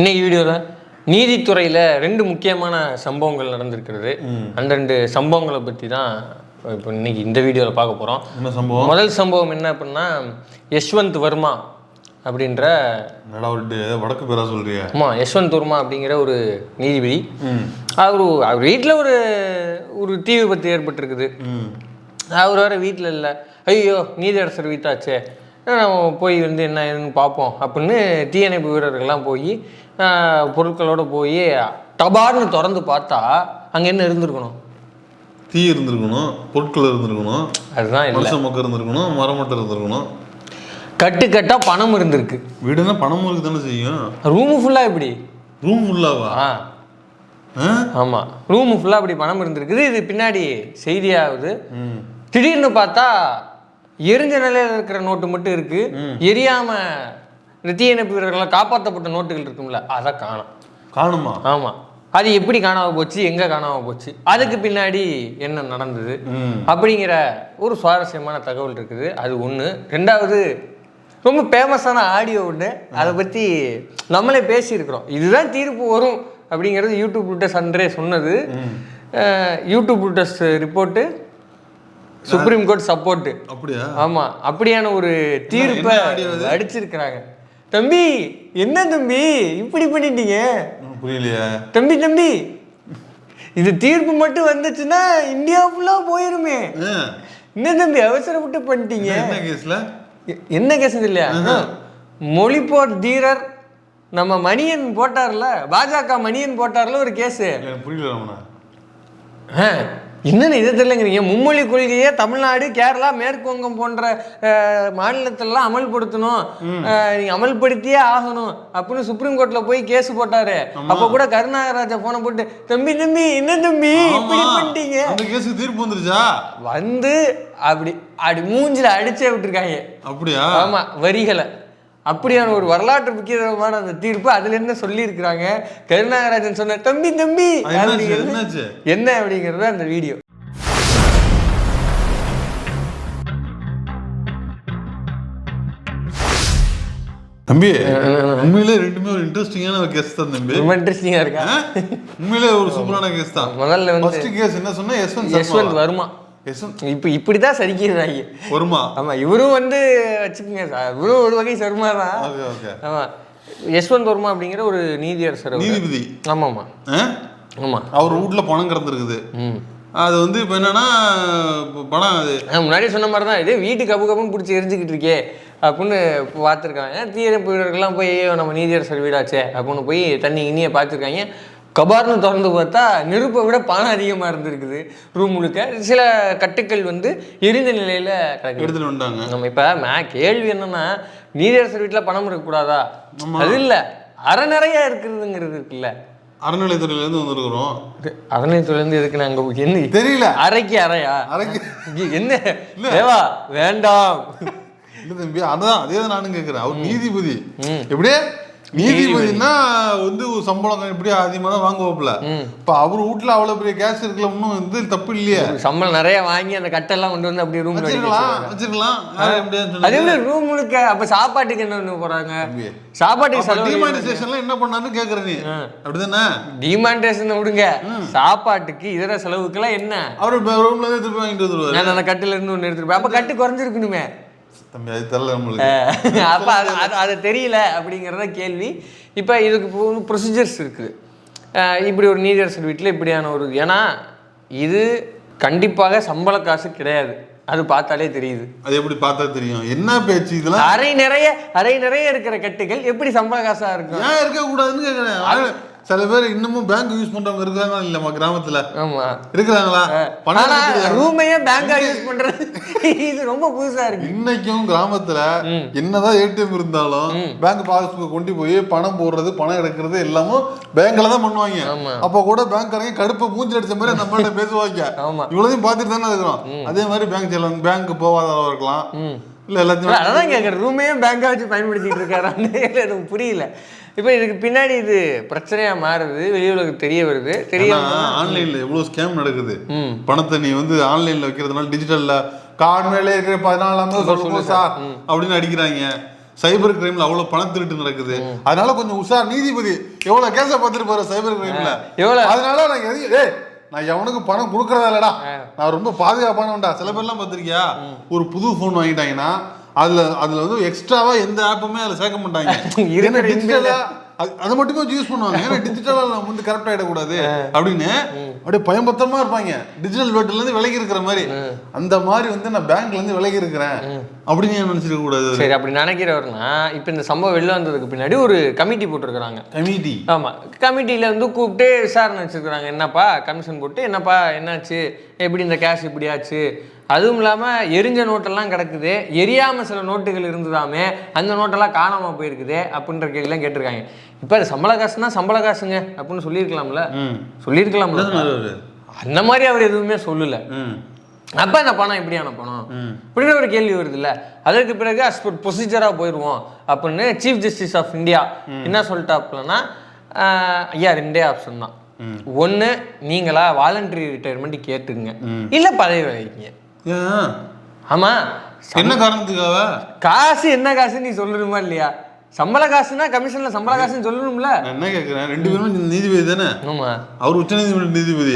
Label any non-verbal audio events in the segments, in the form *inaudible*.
இன்னைக்கு வீடியோவில் நீதித்துறையில் ரெண்டு முக்கியமான சம்பவங்கள் நடந்திருக்கிறது. அந்த ரெண்டு சம்பவங்களை பற்றி தான் இப்போ இன்னைக்கு இந்த வீடியோவில் பார்க்க போகிறோம் என்ன சம்பவம்? முதல் சம்பவம் என்ன அப்படின்னா யஷ்வந்த் வர்மா அப்படின்ற வடக்கு பேரா சொல்றியா. ஆமாம் யஷ்வந்த் வர்மா அப்படிங்கிற ஒரு நீதிபதி. அவர் அவர் வீட்டில் ஒரு ஒரு தீ விபத்து ஏற்பட்டிருக்குது. அவர் வேறு வீட்டில் இல்லை. ஐயோ நீதியரசர் வீட்டாச்சே. நம்ம போய் வந்து என்ன ஏதுன்னு பார்ப்போம். அப்படின்னு தீயணைப்பு வீரர்கள்லாம் போய் பொருட்களோடு போய் டபார்னு திறந்து பார்த்தா அங்கே என்ன இருந்திருக்கணும்? தீ இருந்திருக்கணும் பொருட்கள் இருந்திருக்கணும் அதுதான் மனுஷ மக்கள் இருந்திருக்கணும் மரம் மட்டும் இருந்திருக்கணும். கட்டு கட்டாக பணம் இருந்திருக்கு. வீடுனா பணம் இருக்கு தானே செய்யும் ரூமு ஃபுல்லாக இப்படி? ரூம் ஃபுல்லாவா ஆமாம் ரூமு ஃபுல்லாக அப்படி பணம் இருந்திருக்குது. இது பின்னாடி செய்தியாகுது ம். திடீர்னு பார்த்தா எரிஞ்ச நிலையில் இருக்கிற நோட்டு மட்டும் இருக்கு. எரியாம இந்த தீயணைப்பு வீரர்களால் காப்பாற்றப்பட்ட நோட்டுகள் இருக்கும்ல அதை காணும். காணுமா? ஆமா. அது எப்படி காணாம போச்சு எங்க காணாம போச்சு? அதுக்கு பின்னாடி என்ன நடந்தது? அப்படிங்கிற ஒரு சுவாரஸ்யமான தகவல் இருக்குது. அது ஒன்று ரெண்டாவது ரொம்ப ஃபேமஸான ஆடியோ ஒன்று அதை பற்றி நம்மளே பேசியிருக்கிறோம். இதுதான் தீர்ப்பு வரும் அப்படிங்கிறது யூடியூப் ரூட்டஸ் அன்றே சொன்னது. YouTube roots report supreme court support அப்படியா? ஆமா. அப்படியான ஒரு தீர்ப்பை? அடிச்சிருக்கிறாங்க. தம்பி என்ன தம்பி? இப்படி பண்ணிட்டீங்க? புரியலையே. தம்பி தம்பி இது தீர்ப்பு மட்டும் வந்துச்சுன்னா இந்தியா ஃபுல்லா போயிருமே. என்ன தம்பி அவசரப்பட்டு பண்ணிட்டீங்க? என்ன கேஸ்ல? என்ன கேஸ் இல்லையா? மொழிப்போர் தீரர் நம்ம மணியன் போட்டார்ல பாஜக மணியன் போட்டார்ல ஒரு கேஸு. புரியல என்னன்னு இதை தெரியலங்கிறீங்க. மும்மொழி கொள்கையை தமிழ்நாடு கேரளா மேற்கு வங்கம் போன்ற மாநிலத்திலலாம் அமல்படுத்தணும். அஹ், நீங்க அமல்படுத்தியே ஆகணும் அப்படின்னு சுப்ரீம் கோர்ட்ல போய் கேஸ் போட்டாரு. அப்ப கூட கருணாகராஜா போன போட்டு தம்பி தம்பி என்ன தம்பி? இப்படி. பண்ணிட்டீங்க. அந்த கேஸுக்கு தீர்ப்பு வந்துருச்சா? வந்து அப்படி அப்படி மூஞ்சில அடிச்சே விட்டுருக்காங்க. அப்படியா? ஆமா வரிகளை. அப்படியான ஒரு வரலாற்று முக்கியமான அந்த தீர்ப்பு அதுல என்ன சொல்லி இருக்கிறாங்க கருணாகராஜன் சொன்ன தம்பி தம்பி! என்ன அப்படிங்கிறது அந்த வீடியோ. தம்பி உண்மையிலே ரெண்டுமே ஒரு இன்ட்ரெஸ்டிங்கான கேஸ் தான் தம்பி. ரொம்ப இன்ட்ரெஸ்டிங்கா இருக்கா? உண்மையிலே ஒரு சூப்பரான கேஸ் தான். முதல்ல வந்து ஃபர்ஸ்ட் கேஸ் என்ன சொன்னா யஸ்வந்த் யஷ்வந்த் வருமா? யஸ்வந்த் இப்போ இப்படிதான் சரிக்கிறாங்க. வருமா ஆமா இவரும் வந்து வச்சுக்கோங்க சார் இவரும் ஒரு வகை சர்மா தான். ஆமா யஷ்வந்த் வர்மா அப்படிங்கிற ஒரு நீதியரசர். நீதிபதி? ஆமாமா. ஆ? ஆமா. அவர் வீட்ல பணம் கிடந்திருக்குது அது வந்து இப்போ என்னன்னா பணம் அது. முன்னாடி சொன்ன மாதிரி தான் இதே வீட்டு கப்பு கப்புன்னு பிடிச்சி எரிஞ்சுக்கிட்டு இருக்கே அப்படின்னு பார்த்துருக்காங்க. தீயணைப்பு வீரர்கள்லாம் போய் நம்ம நீதியரசர் வீடாச்சே அப்படின்னு போய் தண்ணி இனிய பார்த்துருக்காங்க. கபார்னு திறந்து பார்த்தா நெருப்பை விட பணம் அதிகமாக இருந்திருக்குது. ரூம் முழுக்க. சில கட்டுக்கள் வந்து எரிந்த நிலையில் எடுத்துட்டு வந்துட்டாங்க. நம்ம இப்போ மே கேள்வி என்னன்னா நீதியரசர் வீட்டில் பணம் இருக்கக்கூடாதா? அது இல்லை. அரை நிறைய இருக்கிறதுங்கிறது இருக்குல்ல. அறநிலையத்துறையில இருந்து வந்திருக்கிறோம் அறநிலையத்துலேருந்து எதுக்கு நாங்கள் என்ன தெரியல. அரைக்கு அறையா? அரைக்கு என்ன? தேவா வேண்டாம். இல்ல தம்பி அதான் அதே தான் நானும் கேட்கிறேன் அவர் நீதிபதி. எப்படியே? நீதிபதினா வந்து ஒரு சம்பளம் இப்படி அதிகமா தான் வாங்குவாப்புல. இப்ப அவர் வீட்டுல அவ்வளவு பெரிய கேஸ் இருக்குல்ல ஒன்றும் வந்து தப்பு இல்லையே. சம்பளம் நிறைய வாங்கி அந்த கட்டெல்லாம் கொண்டு வந்து அப்படியே ரூம் வச்சிருக்கலாம் வச்சிருக்கலாம். அதே மாதிரி ரூம் முழுக்க அப்ப சாப்பாட்டுக்கு என்ன தம்பி. சாப்பாட்டுக்கு செலவு டிமானிசேஷன்ல என்ன பண்ணான்னு கேக்குற நீ. அப்படிதானே? டிமாண்டேஷன் விடுங்க. சாப்பாட்டுக்கு இதர செலவுக்கெல்லாம் என்ன? அவரு ரூம்ல இருந்து வாங்கிட்டு வந்துருவாரு. நான் அந்த கட்டுல இருந்து ஒன்று எடுத்துருப்பேன் அப்ப கட்டு குறைஞ்சிருக்கணுமே. அப்ப அது அது அது தெரியல அப்படிங்கிறத கேள்வி. இப்போ இதுக்கு ப்ரொசீஜர்ஸ் இருக்குது. இப்படி ஒரு நீதியரசர் வீட்டில் இப்படியான ஒரு ஏன்னா இது கண்டிப்பாக சம்பள காசு கிடையாது. அது பார்த்தாலே தெரியுது. அது எப்படி பார்த்தா தெரியும்? என்ன பேச்சு இதெல்லாம்? அரை நிறைய அரை நிறைய இருக்கிற கட்டுகள் எப்படி சம்பள காசா இருக்கும்? ஏன் இருக்க கூடாதுன்னு கேக்குறேன். ஆனா, சில பேர் இன்னமும் பேங்க் யூஸ் பண்றவங்க இருக்காங்களா இல்லம்மா கிராமத்துல? ஆமா. இருக்கிறாங்களா? பணம். ரூமையே பேங்கா யூஸ் பண்றது. இது ரொம்ப புதுசா இருக்கு. இன்னைக்கும் கிராமத்துல என்னதான் ஏடிஎம் இருந்தாலும் பேங்க் பாஸ்புக் கொண்டு போய் பணம் போடுறது பணம் எடுக்கிறது எல்லாமும் பேங்க்ல தான் பண்ணுவாங்க. அப்ப கூட பேங்க்காரங்க கடுப்பு மூஞ்சி அடிச்ச மாதிரி நம்மள்ட்ட பேசுவாங்க. ஆமா. இவ்வளவையும் பார்த்துட்டு தானே இருக்கிறோம். அதே மாதிரி பேங்க் செலவு பேங்க் போகாதவா இருக்கலாம். இல்ல எல்லாத்தையும் அதான் கேட்குறேன் ரூமையும் பேங்கா வச்சு பயன்படுத்திட்டு இருக்காரான்னு எனக்கு புரியல. இப்போ இதுக்கு பின்னாடி இது பிரச்சனையா மாறுது வெளி உலகம் தெரிய வருது. தெரிய ஆன்லைன்ல எவ்வளவு ஸ்கேம் நடக்குது. பணத்தை நீ வந்து ஆன்லைன்ல வைக்கிறதுனால டிஜிட்டல்ல கார்டு மேலே இருக்கிற பதினாலாம் சொல்லுங்க சார் அப்படின்னு அடிக்கிறாங்க. சைபர் கிரைம்ல அவ்வளவு பணம் திருட்டு நடக்குது. அதனால கொஞ்சம் உஷார் நீதிபதி எவ்வளவு கேஸ பார்த்துட்டு போற சைபர் கிரைம்ல எவ்வளவு? அதனால நான் ஏய் நான் எவனுக்கு பணம் கொடுக்கறதா இல்லடா. நான் ரொம்ப பாதுகாப்பானவன்டா. சில பேர்லாம் பார்த்திருக்கியா? ஒரு புது ஃபோன் வாங்கிட்டாங்கன்னா அதுல அதுல வந்து எக்ஸ்ட்ராவா எந்த ஆப்புமே அதுல சேர்க்க மாட்டாங்க. *laughs* ஏன்னா டிஜிட்டலா அதை மட்டுமே யூஸ் பண்ணுவாங்க. ஏன்னா டிஜிட்டலா நம்ம வந்து கரெக்ட் ஆயிடக்கூடாது. அப்படின்னு அப்படியே பயம்பத்திரமா இருப்பாங்க. டிஜிட்டல் வேர்ல்டுல இருந்து விலகி இருக்கிற மாதிரி. அந்த மாதிரி வந்து நான் பேங்க்ல இருந்து விலகி இருக்கிறேன். அப்படின்னு நினைச்சிருக்க கூடாது சரி அப்படி நினைக்கிறவர்னா இப்போ இந்த சம்பவம் வெளில வந்ததுக்கு பின்னாடி ஒரு கமிட்டி போட்டிருக்கிறாங்க. கமிட்டி ஆமாம் கமிட்டியில் வந்து கூப்பிட்டு விசாரணை வச்சுருக்குறாங்க. என்னப்பா கமிஷன் போட்டு என்னப்பா என்னாச்சு? எப்படி இந்த கேஷ் இப்படி ஆச்சு? அதுவும் இல்லாமல் எரிஞ்ச நோட்டெல்லாம் கிடக்குது. எரியாமல் சில நோட்டுகள் இருந்ததாமே அந்த நோட்டெல்லாம் காணாமல் போயிருக்குது அப்படின்ற கேள்விலாம் கேட்டிருக்காங்க. இப்போ அது சம்பள காசுனா சம்பள காசுங்க அப்படின்னு சொல்லியிருக்கலாம்ல. சொல்லியிருக்கலாம்ல. அந்த மாதிரி அவர் எதுவுமே சொல்லலை. அப்போ அந்த பணம் எப்படியான பணம். இப்படின்னு ஒரு கேள்வி வருது இல்ல அதற்கு பிறகு அஸ் பர் ப்ரொசீஜராக போயிடுவோம் அப்படின்னு சீஃப் ஜஸ்டிஸ் ஆஃப் இந்தியா என்ன சொல்லிட்டாப்லன்னா ஐயா ரெண்டே ஆப்ஷன் தான். ஒன்று நீங்களா வாலண்டரி ரிட்டையர்மெண்ட் கேட்டுக்குங்க. இல்லை பதவி விலகிங்க ஆமாம் என்ன காரணத்துக்காக? காசு என்ன காசு நீ சொல்லணுமா இல்லையா? சம்பள காசுனா கமிஷன்ல சம்பள காசுன்னு சொல்லணும்ல. என்ன கேக்குறேன்? ரெண்டு பேரும் நீதிபதி தானே? ஆமா. அவர் உச்ச நீதிமன்ற நீதிபதி.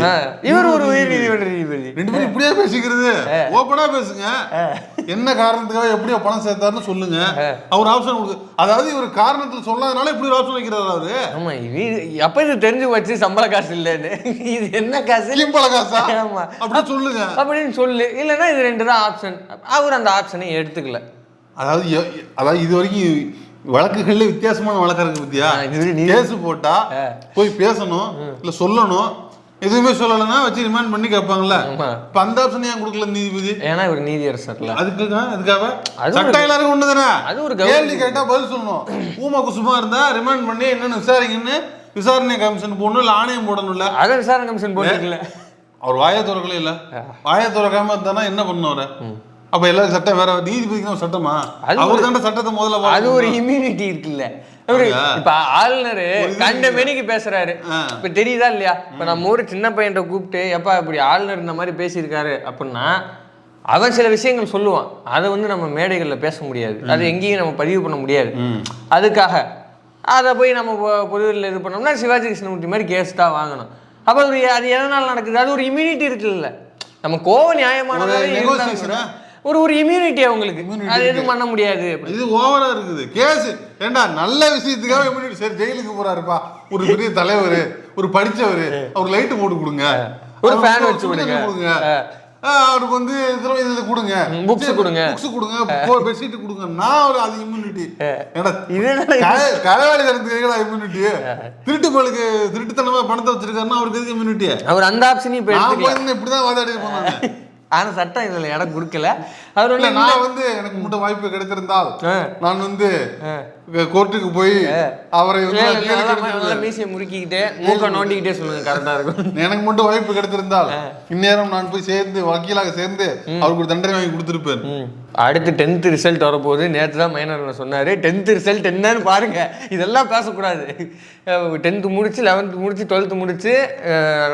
இவர் ஒரு உயர் நீதிமன்ற நீதிபதி. ரெண்டு பேரும் இப்படியே பேசிக்கிறது? ஓப்பனா பேசுங்க. என்ன காரணத்துக்காக எப்படியோ பணம் சேர்த்தாருன்னு சொல்லுங்க. அவர் ஆப்ஷன் கொடுக்கு அதாவது இவர் காரணத்துல சொல்லாதனால இப்படி ஒரு ஆப்ஷன் வைக்கிறாரு அவரு. ஆமா இது அப்ப இது தெரிஞ்சு வச்சு சம்பள காசு இல்லைன்னு. இது என்ன காசு? கிளிம்பள காசா? ஆமா. அப்படி சொல்லுங்க. அப்படின்னு சொல்லு. இல்லைன்னா இது ரெண்டு தான் ஆப்ஷன் அவர் அந்த ஆப்ஷனை எடுத்துக்கல. அதாவது அதாவது இது வரைக்கும் வழக்குகள்ல வித்தியாசமான வழக்கு இருக்கு பத்தியா கேஸ் போட்டா போய் பேசணும் இல்ல சொல்லணும். எதுவுமே சொல்லலைன்னா வச்சு ரிமைண்ட் பண்ணி கேட்பாங்கல்ல. இப்ப அந்த ஆப்ஷன் ஏன் கொடுக்கல நீதிபதி? ஏன்னா இவர் நீதியரசர்ல அதுக்கு அதுக்காக சட்டம் எல்லாருக்கும் ஒண்ணு தானே? அது ஒரு. கேள்வி கேட்டா பதில் சொல்லணும். ஊமா குசுமா இருந்தா ரிமைண்ட் பண்ணி என்னன்னு விசாரிங்கன்னு விசாரணை கமிஷன் போடணும் இல்ல ஆணையம் போடணும்ல அதை விசாரணை கமிஷன் போட்டுக்கல அவர் வாயை திறக்கல இல்ல. வாயை திறக்காம இருந்தானா என்ன பண்ணும் அவரை அப்ப எல்லாரும் சட்டம் வேற நீதிபதிக்கு சட்டமா? அது அவர் தாண்ட சட்டத்தை முதல்ல அது. ஒரு இம்யூனிட்டி இருக்குல்ல? இப்ப ஆளுநர் கண்ட மெனிக்கு பேசுறாரு. இப்ப தெரியுதா இல்லையா? இப்ப நம்ம ஊர் சின்ன பையன்ட்ட கூப்பிட்டு எப்பா இப்படி ஆளுநர் இந்த மாதிரி பேசியிருக்காரு அப்படின்னா அவன் சில விஷயங்கள் சொல்லுவான். அதை வந்து நம்ம மேடைகளில் பேச முடியாது. அது எங்கேயும் நம்ம பதிவு பண்ண முடியாது. அதுக்காக அதை போய் நம்ம பொ- பொதுவெளியில் இது பண்ணோம்னா சிவாஜி கிருஷ்ணமூர்த்தி மாதிரி கேஸ் தான் வாங்கணும். அப்போ அது எதனால நடக்குது? அது ஒரு இம்யூனிட்டி இருக்குல்ல. நம்ம கோவம் நியாயமானதாக ஒரு? ஒரு இம்யூனிட்டி அவங்களுக்கு அது எதுவும் பண்ண முடியாது. இது ஓவரா இருக்குது. கேஸ் ஏண்டா நல்ல விஷயத்துக்காக immunity. சரி ஜெயிலுக்கு போறாருப்பா. ஒரு பெரிய தலைவர் ஒரு படிச்சவர். அவர் லைட் போட்டு கொடுங்க. ஒரு ஒரு வச்சு. கொடுங்க. அவருக்கு வந்து இதுல இது கொடுங்க. books கொடுங்க. புக்ஸ் கொடுங்க. பெட்ஷீட் கொடுங்க. நான் ஒரு அது இம்யூனிட்டி ஏடா இது என்னடா க- களவாளி தரத்துக்கு இம்யூனிட்டி திருட்டு பழுக்கு திருட்டுத்தனமா பணத்தை வச்சிருக்காருன்னா அவருக்கு எதுக்கு இம்யூனிட்டி அவர் அந்த ஆப்ஷனையும் இப்போ நான் எடுத்துக்கல போய் இப்படிதான் வாதாடி போனாங்க. ஆனால் சட்டம் இதில் இடம் கொடுக்கல. அவர் இல்ல நான் வந்து எனக்கு மட்டும் வாய்ப்பு கிடைத்திருந்தால். நான் வந்து கோர்ட்டுக்கு போய் அவரை இல்ல, இல்ல, மீசியை முறுக்கிக்கிட்டே மூக்க நோண்டிக்கிட்டே சொல்லுங்க கரெக்டா இருக்கும். எனக்கு மட்டும் வாய்ப்பு கிடைத்திருந்தால் இந்நேரம் நான் போய் சேர்ந்து வக்கீலாக சேர்ந்து அவருக்கு தண்டனை வாங்கி கொடுத்திருப்பேன். அடுத்து டென்த் ரிசல்ட் வரப்போகுது. நேற்று தான் மைனர் சொன்னாரு. டென்த் ரிசல்ட் என்னன்னு பாருங்க. இதெல்லாம் பேசக்கூடாது. டென்த்து முடிச்சு லெவன்த்து முடிச்சு டுவெல்த்து முடிச்சு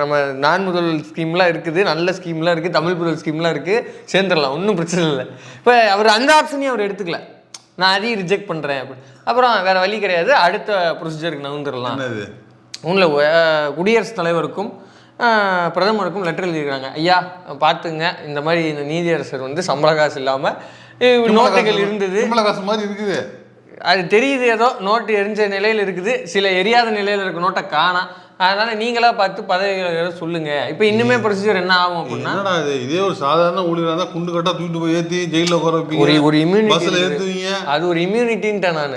நம்ம நான் முதல் ஸ்கீம்லாம் இருக்குது. நல்ல ஸ்கீம்லாம் இருக்குது தமிழ் புதல் ஸ்கீம்லாம் இருக்குது சேர்ந்துடலாம். ஒன்றும் பிரச்சனை இல்லை. இப்போ அவர் அந்த ஆப்ஷனையும் அவர் எடுத்துக்கல. நான் அதையும் ரிஜெக்ட் பண்ணுறேன் அப்படி. அப்புறம் வேற வழி கிடையாது. அடுத்த ப்ரொசீஜருக்கு என்னது? உங்களை குடியரசுத் தலைவருக்கும் பிரதமருக்கும் லெட்டர் எழுதியிருக்காங்க. ஐயா பார்த்துங்க. இந்த மாதிரி இந்த நீதியரசர் வந்து சம்பள காசு இல்லாமல் நோட்டுகள் இருந்தது. கமலஹாசன் மாதிரி இருக்குது. அது தெரியுது ஏதோ. நோட்டு எரிஞ்ச நிலையில் இருக்குது. சில எரியாத நிலையில் இருக்க நோட்டை காணாம் அதனால நீங்களா பார்த்து பதவிகளை சொல்லுங்க. இப்போ இன்னுமே ப்ரொசீஜர் என்ன ஆகும் அப்படின்னா? என்னடா இது? இதே ஒரு சாதாரண ஊழியரா இருந்தா குண்டு கட்டா தூக்கிட்டு போய் ஏத்தி ஜெயில உட்கார ஒரு வைப்பீங்க ஒரு இம்யூனிட்டி பஸ்ல ஏத்துவீங்க? அது ஒரு இம்யூனிட்டின்ட்டேன் நான்.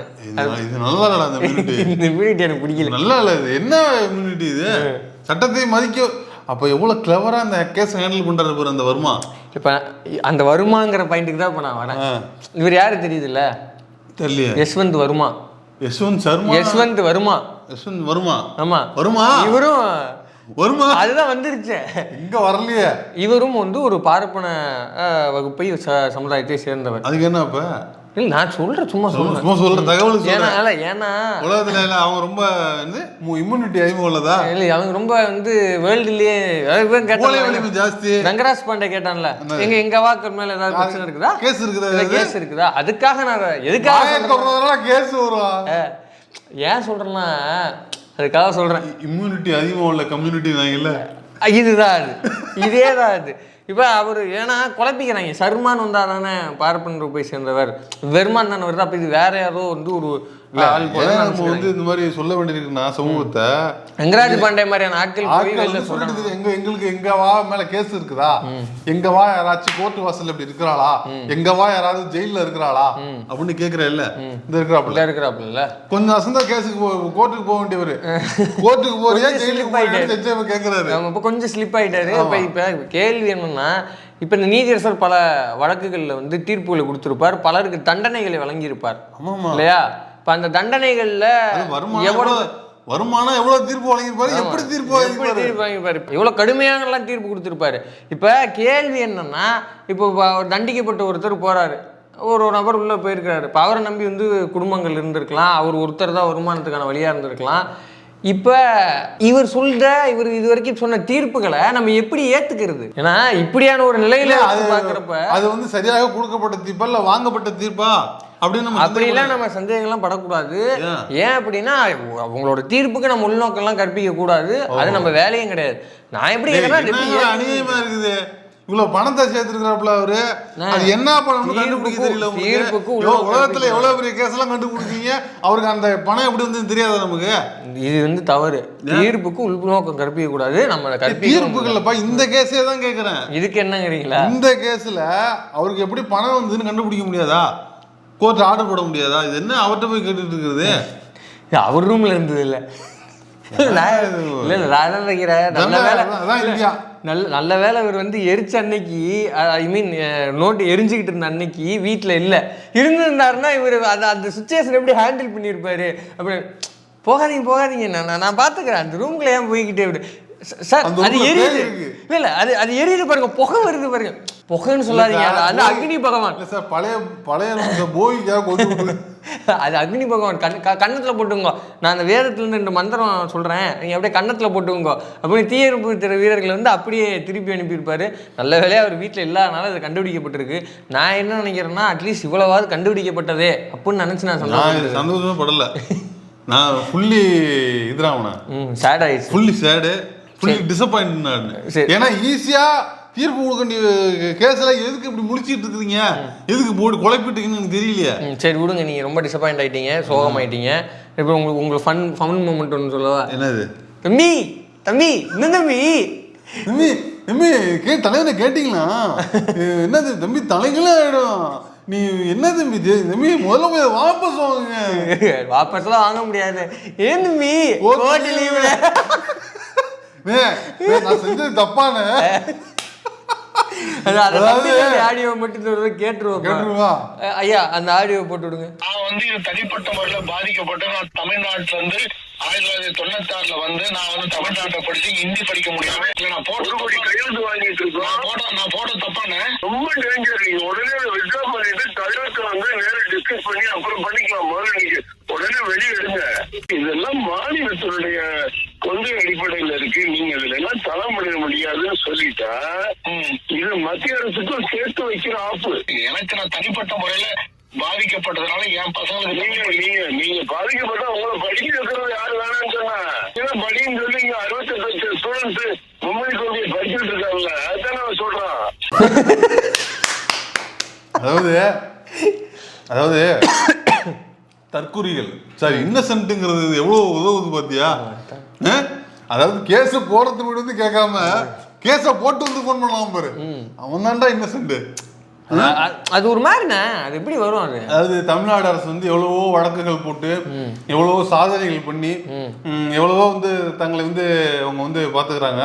இது நல்லா இல்லடா அந்த இம்யூனிட்டி *laughs* இந்த இம்யூனிட்டி எனக்கு பிடிக்கல. நல்லா இல்ல இது. என்ன இம்யூனிட்டி இது? சட்டத்தை மதிக்க அப்ப எவ்வளவு கிளவரா அந்த கேஸ் ஹேண்டில் பண்றாரு பாரு அந்த வருமா. இப்போ அந்த வருமாங்கிற பாயிண்ட்டுக்கு தான் இப்போ நான் வரேன். ஆ. இவர் யாரு தெரியுதுல்ல? தெரியலையே. யஷ்வந்த் வருமா. யஷ்வந்த் சர்மா? யஷ்வந்த் வருமா? யஷ்வந்த் வருமா? ஆமா. வருமா? இவரும் வருமா? அதுதான் வந்துருச்சு. இங்க வரலையே. இவரும் வந்து ஒரு பார்ப்பன வகுப்பை சமுதாயத்தை சேர்ந்தவர். அதுக்கு என்ன அப்ப? இல்லை நான் சொல்கிறேன் சும்மா சொல்றேன். சும்மா சொல்ற தகவல் ஏன்னா இல்ல, ஏன்னா உலகத்துல இல்ல அவங்க ரொம்ப வந்து இம்யூனிட்டி அதிகம் உள்ளதா இல்லை அவங்க ரொம்ப வந்து வேர்ல்டுலயே வலிமை ஜாஸ்தி. ரங்கராஜ் பாண்டே கேட்டான்ல எங்க எங்க வாக்கு மேல ஏதாவது பிரச்சனை இருக்குதா? கேஸ் இருக்குது இல்ல கேஸ் இருக்குதா? அதுக்காக நான் எதுக்காக கேஸ் வரும் ஏன் சொல்றேன்னா அதுக்காக சொல்றேன். இம்யூனிட்டி அதிகமா உள்ள கம்யூனிட்டி நாங்கல்ல அஹ், இதுதான் அது. இதே தான் அது. இப்போ அவர் ஏன்னா குழப்பிக்கிறாங்க. சர்மான் வந்தா தானே பார்ப்பன் போய் சேர்ந்தவர் வெர்மான் தானே வருது. அப்போ இது வேற யாரோ வந்து ஒரு நம்ம. வந்து இந்த மாதிரி சொல்ல வேண்டியிருக்குன்னா சமூகத்தை? ரங்கராஜ் பாண்டே மாதிரியான ஆட்கள் ஆட்கள் சொல்லிட்டு எங்க எங்களுக்கு எங்க வா மேல கேஸ் இருக்குதா? எங்க வா யாராச்சும் கோர்ட் வாசல்ல இப்படி இருக்கிறாளா? எங்க வா யாராவது ஜெயில்ல இருக்கிறாளா? அப்படின்னு கேக்குற இல்ல. இந்த இருக்கிறாப்புல. இருக்கிறாப்புல கொஞ்சம் அசந்தா கேஸுக்கு கோர்ட்டுக்கு போக வேண்டியவரு. *laughs* கோர்ட்டுக்கு போறியா ஜெயிலுக்கு ஜட்ஜ் கேக்குறாரு. இப்போ கொஞ்சம் ஸ்லிப் ஆயிட்டாரு. இப்போ இப்போ கேள்வி என்னன்னா இப்போ இந்த நீதியரசர் பல வழக்குகளில் வந்து தீர்ப்புகளை கொடுத்திருப்பார். பலருக்கு தண்டனைகளை வழங்கியிருப்பார். இல்லையா? இப்போ அந்த தண்டனைகள்ல அது வருமானம் எவ்வளவு தீர்ப்பு வழங்கியிருப்பாரு? எப்படி தீர்ப்பு வழங்கியிருப்பாரு? தீர்ப்பு வாங்கிப்பாரு எவ்வளவு கடுமையானலாம் தீர்ப்பு கொடுத்திருப்பாரு. இப்ப கேள்வி என்னன்னா இப்போ தண்டிக்கப்பட்ட ஒருத்தர் போறாரு. ஒரு ஒரு நபர் உள்ள போயிருக்கிறாரு. இப்போ அவரை நம்பி வந்து குடும்பங்கள் இருந்திருக்கலாம். அவர் ஒருத்தர் தான் வருமானத்துக்கான வழியா இருந்திருக்கலாம். இப்ப இவர் சொல்ற இவர் இது வரைக்கும் சொன்ன தீர்ப்புகளை நம்ம எப்படி ஏத்துக்கிறது? ஏன்னா இப்படியான ஒரு நிலையில அது பாக்குறப்ப அது வந்து சரியாக கொடுக்கப்பட்ட தீர்ப்பா இல்ல வாங்கப்பட்ட தீர்ப்பா? அப்படின்னு நம்ம அப்படிலாம் நம்ம சந்தேகம்லாம் படக்கூடாது. ஏன்? அப்படின்னா அவங்களோட தீர்ப்புக்கு நம்ம உள்நோக்கம்லாம் கற்பிக்க கூடாது அது நம்ம வேலையும் கிடையாது. நான் எப்படி அநியாயமா இருக்குது? இவ்வளவு பணத்தை சேர்த்திருக்கிறாப்புல அவரு. அது என்ன பணம்னு கண்டுபிடிக்க தெரியல தீர்ப்புக்கு உங்களுக்கு உலகத்துல எவ்வளவு பெரிய கேஸ் எல்லாம் கண்டுபிடிச்சீங்க அவருக்கு அந்த பணம் எப்படி வந்து தெரியாதா நமக்கு? இது வந்து தவறு. தீர்ப்புக்கு உள்நோக்கம் கற்பிக்க கூடாது நம்ம கற்பிக்க தீர்ப்புகள்லப்பா இந்த கேஸே தான் கேக்குறேன். இதுக்கு என்னங்கிறீங்களா? இந்த கேஸ்ல அவருக்கு எப்படி பணம் வந்ததுன்னு கண்டுபிடிக்க முடியாதா? கோர்ட் ஆர்டர் போட முடியாதா? இது என்ன அவர்கிட்ட போய் கேட்டுட்டு இருக்கிறது? அவர் ரூம்ல இருந்தது இல்ல. நல்ல நல்ல வேலை. இவர் வந்து எரிச்ச அன்னைக்கு ஐ மீன் நோட்டு எரிஞ்சுக்கிட்டு இருந்த அன்னைக்கு வீட்டில் இல்லை. இருந்திருந்தாருன்னா இவர் அந்த அந்த சுச்சுவேஷன் எப்படி ஹேண்டில் பண்ணியிருப்பாரு? அப்படி போகாதீங்க போகாதீங்க. நான் நான் பார்த்துக்கிறேன் அந்த ரூம்குள்ள ஏன் போய்கிட்டே சார் அது எரியுது. இல்லை இல்லை அது அது எரியுது பாருங்க புகை வருது பாருங்க. புகைன்னு சொல்லாதீங்க. அது அக்னி பகவான். சார் பழைய பழைய *laughs* அது அக்னி பகவான். கண் க கன்னத்தில் போட்டுங்க நான் அந்த வேதத்துலேருந்து ரெண்டு மந்திரம் சொல்கிறேன் நீங்கள் அப்படியே கன்னத்தில் போட்டுங்க அப்படின்னு தீயணைப்பு திற வீரர்கள் வந்து அப்படியே திருப்பி அனுப்பியிருப்பாரு. நல்ல வேலையாக அவர் வீட்டில் இல்லாதனால அது கண்டுபிடிக்கப்பட்டிருக்கு. நான் என்ன நினைக்கிறேன்னா அட்லீஸ்ட் இவ்வளவாவது கண்டுபிடிக்கப்பட்டதே அப்படின்னு நினச்சி நான் சொன்னேன் சந்தோஷமே படல நான் ஃபுல்லி இதுராவன ம் சேட் ஆயிடுச்சு. Fully sad disappoint. ஏன்னா ஈஸியா தீர்ப்பு கொடுக்க வேண்டிய கேஸ்ல எதுக்கு இப்படி முடிச்சிட்டு இருக்கிறீங்க? எதுக்கு போட்டு குழப்பிட்டுங்கன்னு எனக்கு தெரியலையே. சரி விடுங்க நீங்கள் ரொம்ப டிசப்பாயிண்ட் ஆயிட்டீங்க சோகமாயிட்டீங்க. இப்போ உங்களுக்கு உங்களுக்கு ஃபன் ஃபன் மூமெண்ட் ஒன்று சொல்லவா? என்னது? தம்பி தம்பி என்ன தம்பி? தம்பி தம்பி கே தலைவனை கேட்டீங்களா? என்னது தம்பி தலைகளே ஆயிடும். நீ என்ன தம்பி? தம்பி முதல்ல போய் வாபஸ் வாங்குங்க. *laughs* வாபஸ்லாம் வாங்க முடியாது. ஏன் தம்பி? நான் செஞ்சது தப்பான. ஆடியோ மட்டும் கேட்டுருவோம் ஐயா அந்த ஆடியோ போட்டு விடுங்க. நான் வந்து தனிப்பட்ட முறையில பாதிக்கப்பட்டு நான் தமிழ்நாட்டுல இருந்து ஆயிரத்தி தொள்ளாயிரத்தி தொண்ணூத்தி ஆறுல வந்து நான் வந்து தமிழ்நாட்டை படிச்சு ஹிந்தி படிக்க முடியாம நான் போட்ட கோடி கையெழுத்து வாங்கிட்டு இருக்கோம். நான் போட்ட நான் போட்ட தப்பானே? ரொம்ப டேஞ்சர் நீங்க உடனே வித்ரா பண்ணிட்டு தலைவர்கிட்ட வந்து நேரம் டிஸ்கஸ் பண்ணி அப்புறம் பண்ணிக்கலாம். முதல்ல நீங்க உடனே வெளியே எடுங்க. இதெல்லாம் மாநிலத்தினுடைய கொள்கை அடிப்படையில இருக்கு. நீங்க இதுல எல்லாம் தலைமுடிய முடியாதுன்னு சொல்லிட்டா இது மத்திய அரசுக்கும் சேர்த்து வைக்கிற ஆப்பு. எனக்கு நான் தனிப்பட்ட முறையில பாதிக்கப்பட்டதுனால என் பசங்களுக்கு நீங்க நீங்க நீங்க பாதிக்கப்பட்டா உங்களை படிக்க வைக்கிறது யாரு வேணாம்னு சொன்னா. ஏன்னா படின்னு சொல்லி இங்க அறுபத்தி லட்சம் ஸ்டூடெண்ட்ஸ் மும்பை கொள்கையை படிச்சுட்டு இருக்காங்கல்ல அதுதான் நான் சொல்றேன். அதாவது அதாவது தற்குறிகள். சாரி இன்னசென்ட்டுங்கிறது எவ்வளோ உதவுது பாத்தியா? அஹ்? அதாவது கேஸ் போறதுக்கு முன்னாடி வந்து கேட்காம கேஸ போட்டு வந்து ஃபோன் பண்ணலாம் பாரு. அவன் தான்டா இன்னசென்ட் அது ஒரு மாதிரிண்ணே அது எப்படி வரும் அது? அதாவது தமிழ்நாடு அரசு வந்து எவ்வளவோ வழக்குகள் போட்டு எவ்வளவோ சாதனைகள் பண்ணி எவ்வளவோ வந்து தங்களை வந்து அவங்க வந்து பாத்துக்கிறாங்க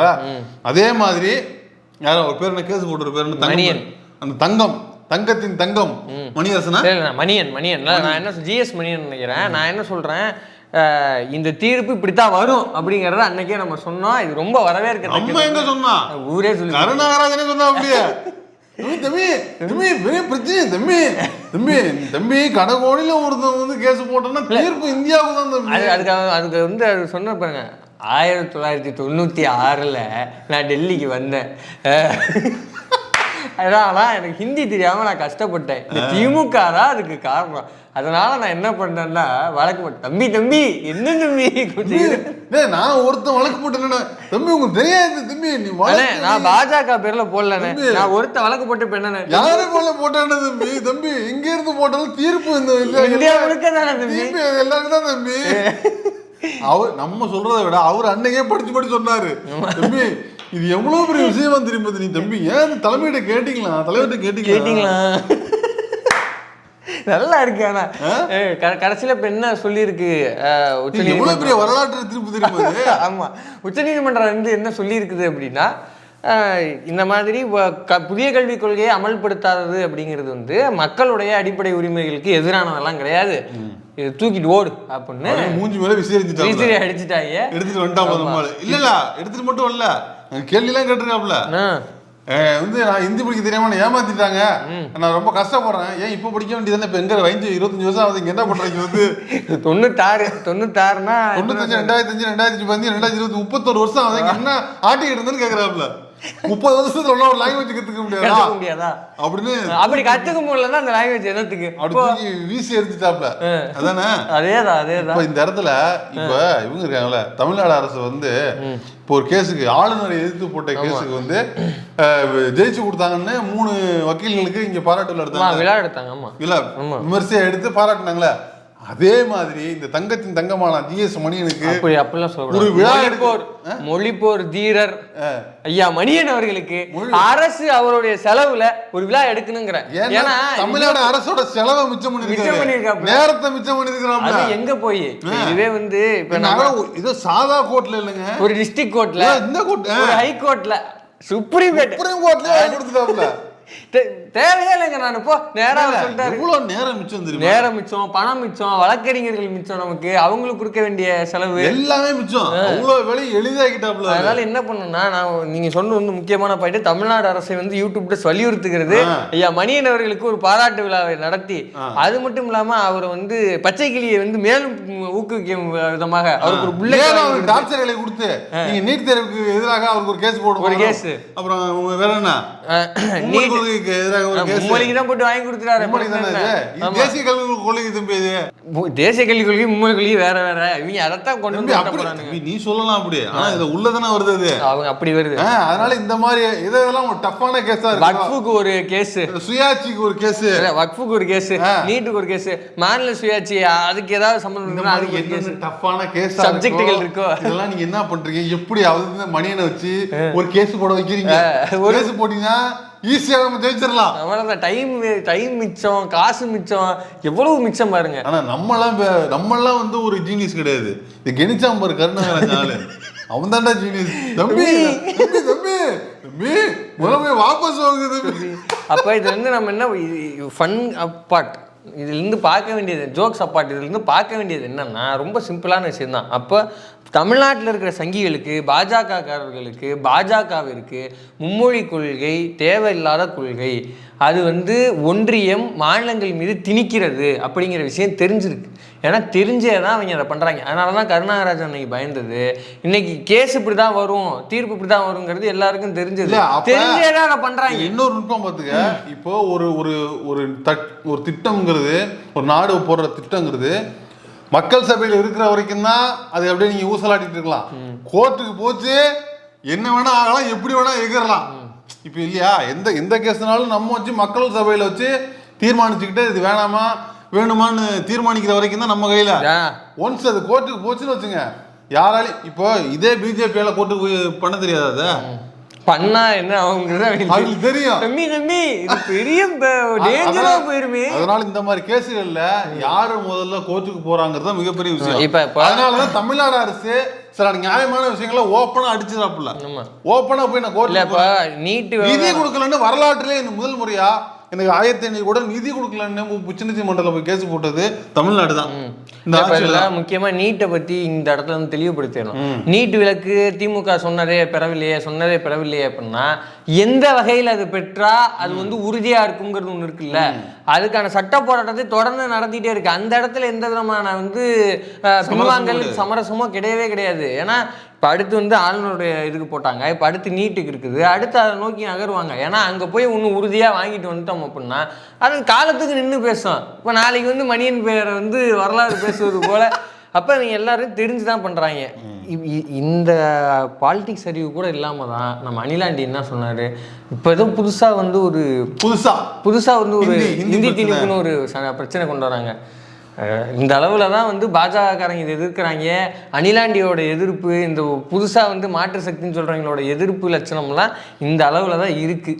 அதே மாதிரி யாரோ ஒரு பேர் என்ன கேஸ் போட்டு பேர் மணியன். அந்த தங்கம் தங்கத்தின் தங்கம். மணியரசனா? மணியன் மணியன். நான் என்ன ஜிஎஸ் மணியன் நினைக்கிறேன். நான் என்ன சொல்றேன்? இந்த தீர்ப்பு இப்படித்தான் வரும் அப்படிங்கறத அன்னைக்கே நம்ம சொன்னோம். இது ரொம்ப வரவேற்க நம்ம எங்க சொன்னா? ஊரே சொல்லி கருணாகராஜனே சொன்னா அப்படியே. தம்பி தம்பி பெரிய பிரச்சனை தம்பி தம்பி தம்பி கடகோடியில ஒருத்தன் வந்து கேஸ் போட்டோம்னா தீர்ப்பு இந்தியாவுக்கு தான் தம்பி. அது அதுக்கு வந்து அது சொன்ன பாருங்க ஆயிரத்தி தொள்ளாயிரத்தி தொண்ணூற்றி ஆறில் நான் டெல்லிக்கு வந்தேன். அதனால எனக்கு ஹிந்தி தெரியாமல் நான் கஷ்டப்பட்டேன். இந்த திமுக தான் அதுக்கு காரணம். அதனால நான் என்ன பண்ணேன்னா வழக்கு போட்டேன் தம்பி தம்பி என்ன தம்பி? நான் ஒருத்தன் வழக்கு போட்டேன்னா தம்பி உங்களுக்கு தெரியாது தம்பி நீ நான் பாஜக பேர்ல போடலண்ணே. நான் ஒருத்த வழக்கு போட்டு இப்ப என்னண்ணே? யாரு போல போட்டான தம்பி? தம்பி இங்க இருந்து போட்டாலும் தீர்ப்பு இந்த இந்தியா முழுக்க தானே தம்பி? எல்லாருக்கும் தான் தம்பி. அவர் நம்ம சொல்றதை விட அவர் அன்னைக்கே படிச்சு படிச்சு சொன்னாரு. தம்பி இது எவ்வளவு பெரிய விஷயமா தெரியுமா நீ தம்பி? ஏன் தலைமையிட்ட கேட்டீங்களா? தலைவர்கிட்ட கேட்டீங்களா? கேட்டிங்களா? நல்லா இருக்கு ஆனா. கடைசியில இப்ப என்ன சொல்லியிருக்கு எவ்வளவு பெரிய வரலாற்று திருப்பு தெரியுமா இது? *laughs* ஆமா. உச்சநீதிமன்றம் வந்து என்ன சொல்லியிருக்குது அப்படின்னா இந்த மாதிரி புதிய கல்விக் கொள்கையை அமல்படுத்தாதது அப்படிங்கிறது வந்து மக்களுடைய அடிப்படை உரிமைகளுக்கு எதிரானதெல்லாம் கிடையாது. இது தூக்கிட்டு ஓடு அப்படின்னு மூஞ்சி மேல விசிறி அடிச்சுட்டாங்க. எடுத்துட்டு நம்மளால இல்ல இல்ல. எடுத்துட்டு மட்டும் வரல. கேள்வி எல்லாம் கேட்டிருக்காப்ல வந்து நான் ஹிந்தி படிக்க தெரியாம ஏமாத்திட்டாங்க. நான் ரொம்ப கஷ்டப்படுறேன். ஏன் இப்போ படிக்க வேண்டியதானே இப்போ எங்க வயஞ்சு இருபத்தஞ்சு வருஷம் ஆகுது. இங்க என்ன பண்றீங்க வந்து? தொண்ணூத்தாறு தொண்ணூத்தாறுனா தொண்ணூத்தஞ்சு ரெண்டாயிரத்தி அஞ்சு ரெண்டாயிரத்தி பதினஞ்சு ரெண்டாயிரத்தி இருபத்தி முப்பத்தொரு வருஷம் ஆகுது. என்ன ஆட்டிக்கிட்டு இருந்தேன்னு கேக்குறாப்ல முப்பது வருஷத்துல ஒன்றும் ஒரு லாங்குவேஜ் கத்துக்க முடியாதா? முடியாதா? அப்படின்னு அப்படி கத்துக்க முடியலன்னா அந்த லாங்குவேஜ் என்னத்துக்கு? அப்படி வீசி எடுத்துட்டாப்ல அதானே? அதேதான் அதேதான். இப்ப இந்த இடத்துல இப்ப இவங்க இருக்காங்கல்ல தமிழ்நாடு அரசு வந்து இப்போ ஒரு கேஸுக்கு ஆளுநரை எதிர்த்து போட்ட கேஸுக்கு வந்து ஜெயிச்சு கொடுத்தாங்கன்னு மூணு வக்கீல்களுக்கு இங்க பாராட்டு விழா எடுத்தாங்க விழா எடுத்தாங்க ஆமா. இல்ல. விமர்சையா எடுத்து பாராட்டினாங்களே. அதே மாதிரி இந்த தங்கத்தின் தங்கமான ஜிஎஸ் மணியனுக்கு அப்படி அப்படிலாம் ஒரு விழா மொழிப்போர் மொழிப்போர் தீரர் ஐயா மணியன் அவர்களுக்கு அரசு அவருடைய செலவுல ஒரு விழா எடுக்கணுங்கிற. ஏன்னா தமிழ்நாடு அரசோட செலவை மிச்சம் பண்ணிருக்காங்க. நேரத்தை மிச்சம் பண்ணிருக்கிறாப்ல அது எங்க போய்? இதுவே வந்து இப்ப இது சாதா கோர்ட்ல இல்லைங்க. ஒரு டிஸ்ட்ரிக்ட் கோர்ட்ல இந்த கோர்ட் ஹை கோர்ட்ல சுப்ரீம் கோர்ட் சுப்ரீம் கோர்ட்லயே கொடுத்துட்டாப்ல தேவையே இல்லைங்க நான். இப்போ நேரா அவர் சொல்லிட்டாரு. எவ்வளவு நேரம் மிச்சம் தெரியுமா? நேரம் மிச்சம் பணம் மிச்சம் வழக்கறிஞர்கள் மிச்சம் நமக்கு. அவங்களுக்கு கொடுக்க வேண்டிய செலவு. எல்லாமே மிச்சம். அவ்வளவு வேலை எளிதாக்கிட்டாப்ல அவரு. அதனால என்ன பண்ணுன்னா நான் நீங்க சொன்ன வந்து முக்கியமான பாயிண்ட் தமிழ்நாடு அரசை வந்து யூடியூப்ல வலியுறுத்துகிறது. ஐயா மணியன் அவர்களுக்கு ஒரு பாராட்டு விழாவை நடத்தி அது மட்டும் இல்லாம அவர் வந்து பச்சை கிளியை வந்து மேலும் ஊக்குவிக்கும் விதமாக அவருக்கு ஒரு வாங்கி அவருக்கு கொடுத்து- டார்ச்சர்களை கொடுத்து நீங்க நீட் தேர்வுக்கு எதிராக அவருக்கு ஒரு கேஸ் போடுவோம் ஒரு case. அப்புறம் வேற என்ன? நீட் எதிராக கேஸ் மும்மொழிக்கு தான் போட்டு வாங்கி கொடுத்துட்டாரு. தேசிய கல்வி கொள்கை தம்பி இது. மு- தேசிய கல்விக் கொள்கை மும்மொழி கொள்கை வேற வேற. இவங்க அதைத்தான் கொண்டு வந்து அப்படி நீ சொல்லலாம் அப்படி. ஆனா இது உள்ளதானே வருது அது அவங்க அப்படி வருது. அதனால இந்த மாதிரி இதெல்லாம் ஒரு டஃப்பான கேஸா இருக்கு? வக்ஃபுக்கு ஒரு கேஸ். சுயாட்சிக்கு ஒரு கேஸ். வக்ஃபுக்கு ஒரு கேஸ். நீட்டுக்கு ஒரு கேஸ். மாநில சுயாட்சி அதுக்கு ஏதாவது சம்பந்தம் அதுக்கு என்னென்ன டஃப்பான கேஸ் Subjectகள் இருக்கோ? இதெல்லாம் நீங்க என்ன பண்றீங்க? எப்படி அவது மணியனை வச்சு ஒரு கேஸ் போட வைக்கிறீங்க? ஒரு- கேஸ் போட்டீங்கன்னா ஈஸியா நம்ம ஜெயிச்சிடலாம். அவ்வளோதான் டைம் டைம் மிச்சம் காசு மிச்சம் எவ்வளவு மிச்சம் பாருங்க. ஆனா நம்மலாம் வே- நம்மலாம் வந்து ஒரு ஜீனியஸ் கிடையாது. இது கெனிச்சாம்பர் கருணாகரன் ஆளு. அவன் தான்டா ஜீனியஸ் தம்பி தம்பி. தம்பி தம்பி. முதல்ல வாபஸ் வாங்குது அப்போ இதுல இருந்து நம்ம என்ன ஃபன் அப்பார்ட் இதுலேருந்து பார்க்க வேண்டியது ஜோக்ஸ் அப்பார்ட் இதுலேருந்து பார்க்க வேண்டியது என்னன்னா ரொம்ப சிம்பிளான விஷயம் தான் அப்போ தமிழ்நாட்டில் இருக்கிற சங்கிகளுக்கு பாஜகக்காரர்களுக்கு பாஜகவிற்கு மும்மொழி கொள்கை தேவையில்லாத கொள்கை. அது வந்து ஒன்றியம் மாநிலங்கள் மீது திணிக்கிறது அப்படிங்கிற விஷயம் தெரிஞ்சிருக்கு. ஏன்னா தெரிஞ்சே தான் அவங்க அதை பண்ணுறாங்க அதனால தான் கருணாகராஜன் அன்னைக்கு பயந்தது. இன்னைக்கு கேஸ் இப்படி தான் வரும் தீர்ப்பு இப்படி தான் வருங்கிறது எல்லாருக்கும் தெரிஞ்சது. தெரிஞ்சே தான் அதை பண்ணுறாங்க இன்னொரு நுட்பம் பார்த்துக்க. இப்போ ஒரு ஒரு ஒரு தட் ஒரு திட்டம்ங்கிறது ஒரு நாடு போடுற திட்டங்கிறது மக்கள் சபையில் இருக்கிற வரைக்கும் தான் அது அப்படியே நீங்க ஊசலாட்டிட்டு இருக்கலாம். கோர்ட்டுக்கு போச்சு என்ன வேணா ஆகலாம் எப்படி வேணா எகிறலாம் இப்போ இல்லையா? எந்த எந்த கேஸ்னாலும் நம்ம வச்சு மக்கள் சபையில வச்சு தீர்மானிச்சுக்கிட்டு இது வேணாமா வேணுமான்னு தீர்மானிக்கிற வரைக்கும் தான் நம்ம கையில. ஒன்ஸ் அது கோர்ட்டுக்கு போச்சுன்னு வச்சுங்க யாராலையும் இப்போ இதே பிஜேபியால கோர்ட்டுக்கு பண்ண தெரியாது அதை? பண்ணா என்ன அவங்களுக்கு தெரியும். தம்பி தம்பி இது பெரிய டேஞ்சரா போயிருமே. அதனால இந்த மாதிரி கேஸுகள்ல யாரு முதல்ல கோர்ட்டுக்கு போறாங்கிறது மிகப்பெரிய விஷயம். இப்ப- அதனாலதான் தமிழ்நாடு அரசு சில நியாயமான விஷயங்களை ஓப்பனா அடிச்சிடாப்புல. ஓப்பனா போய் நான் கோர்ட்ல நீட்டு நிதி கொடுக்கலன்னு வரலாற்றிலே இந்த முதல் முறையா எனக்கு ஆயிரத்தி ஐநூறு கூட நிதி கொடுக்கலன்னு உச்ச நீதிமன்றத்தில் போய் கேஸ் போட்டது தமிழ்நாடு தான். இந்த முக்கியமா நீட்டை பத்தி இந்த இடத்துல வந்து தெளிவுபடுத்தணும் நீட் விலக்கு திமுக சொன்னதே பெறவில்லையே சொன்னதே பெறவில்லையே அப்படின்னா எந்த வகையில் அது பெற்றா அது வந்து உறுதியா இருக்குங்கிறது ஒண்ணு இருக்குல்ல? அதுக்கான சட்ட போராட்டத்தை தொடர்ந்து நடத்திட்டே இருக்கு. அந்த இடத்துல எந்த விதமான வந்து பின்வாங்கல் சமரசமோ கிடையவே கிடையாது. ஏன்னா இப்போ அடுத்து வந்து ஆளுநருடைய இதுக்கு போட்டாங்க. இப்போ அடுத்து நீட்டுக்கு இருக்குது. அடுத்து அதை நோக்கி நகருவாங்க. ஏன்னா அங்கே போய் ஒன்று உறுதியாக வாங்கிட்டு வந்துட்டோம் அப்படின்னா அது காலத்துக்கு நின்று பேசும். இப்போ நாளைக்கு வந்து மணியன் பேரை வந்து வரலாறு பேசுவது போல. அப்போ இவங்க எல்லாரும் தெரிஞ்சு தான் பண்ணுறாங்க இந்த பாலிடிக்ஸ் அறிவு கூட இல்லாமல் தான் நம்ம அனிலாண்டி என்ன சொன்னார்? இப்போ ஏதோ புதுசாக வந்து ஒரு புதுசா. புதுசாக வந்து ஒரு பிரச்சனை. திணிப்புன்னு ஒரு ச- பிரச்சனை கொண்டு வராங்க. இந்த அளவில் தான் வந்து பாஜகக்காரங்க இதை எதிர்க்கிறாங்க. அனிலாண்டியோட எதிர்ப்பு இந்த புதுசாக வந்து மாற்று சக்தின்னு சொல்கிறவங்களோட எதிர்ப்பு லட்சணம்லாம் இந்த அளவில் தான் இருக்குது